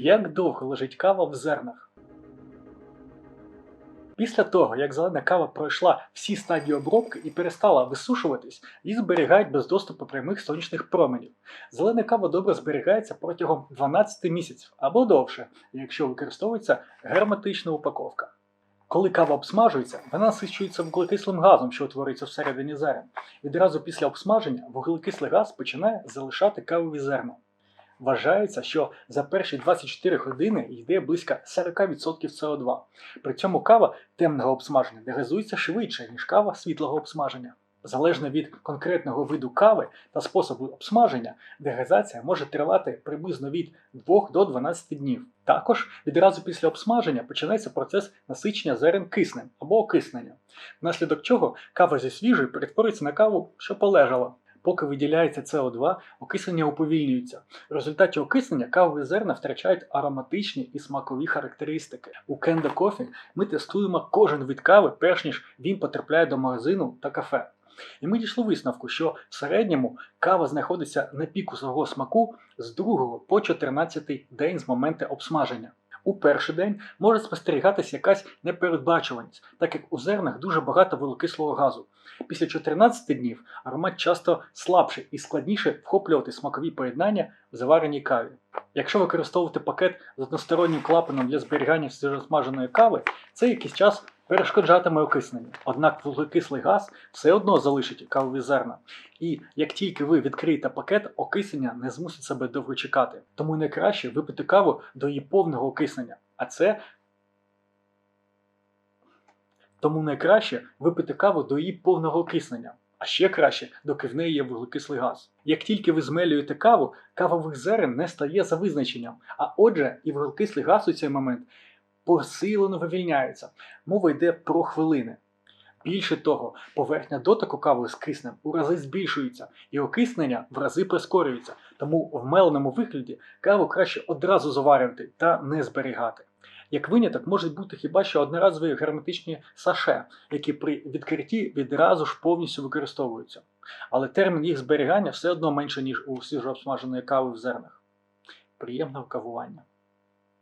Як довго лежить кава в зернах? Після того, як зелена кава пройшла всі стадії обробки і перестала висушуватись, її зберігають без доступу прямих сонячних променів. Зелена кава добре зберігається протягом 12 місяців або довше, якщо використовується герметична упаковка. Коли кава обсмажується, вона насичується вуглекислим газом, що утворюється всередині зерен. Відразу після обсмаження вуглекислий газ починає залишати кавові зерна. Вважається, що за перші 24 години йде близько 40% СО2. При цьому кава темного обсмаження дегазується швидше, ніж кава світлого обсмаження. Залежно від конкретного виду кави та способу обсмаження, дегазація може тривати приблизно від 2 до 12 днів. Також відразу після обсмаження починається процес насичення зерен киснем або окиснення, внаслідок чого кава зі свіжої перетворюється на каву, що полежала. Поки виділяється СО2, окислення уповільнюється. В результаті окиснення кавові зерна втрачають ароматичні і смакові характеристики. У Kenda Coffee ми тестуємо кожен вид кави, перш ніж він потрапляє до магазину та кафе. І ми дійшли висновку, що в середньому кава знаходиться на піку свого смаку з 2 по 14 день з моменту обсмаження. У перший день може спостерігатися якась непередбачуваність, так як у зернах дуже багато вуглекислого газу. Після 14 днів аромат часто слабший і складніше вхоплювати смакові поєднання в завареній каві. Якщо використовувати пакет з одностороннім клапаном для зберігання свіжосмаженої кави, це якийсь час перешкоджатиме окисненню. Однак вуглекислий газ все одно залишить кавові зерна. І як тільки ви відкриєте пакет, окиснення не змусить себе довго чекати. Тому найкраще випити каву до її повного окиснення. А це тому найкраще випити каву до її повного окиснення. А ще краще, доки в неї є вуглекислий газ. Як тільки ви змелюєте каву, кавових зерен не стає за визначенням, а отже, і вуглекислий газ у цей момент посилено вивільняється. Мова йде про хвилини. Більше того, поверхня дотику кави з киснем у рази збільшується, і окиснення в рази прискорюється, тому в меленому вигляді каву краще одразу заварювати та не зберігати. Як виняток можуть бути хіба що одноразові герметичні саше, які при відкритті відразу ж повністю використовуються. Але термін їх зберігання все одно менше, ніж у свіжообсмаженої кави в зернах. Приємного кавування!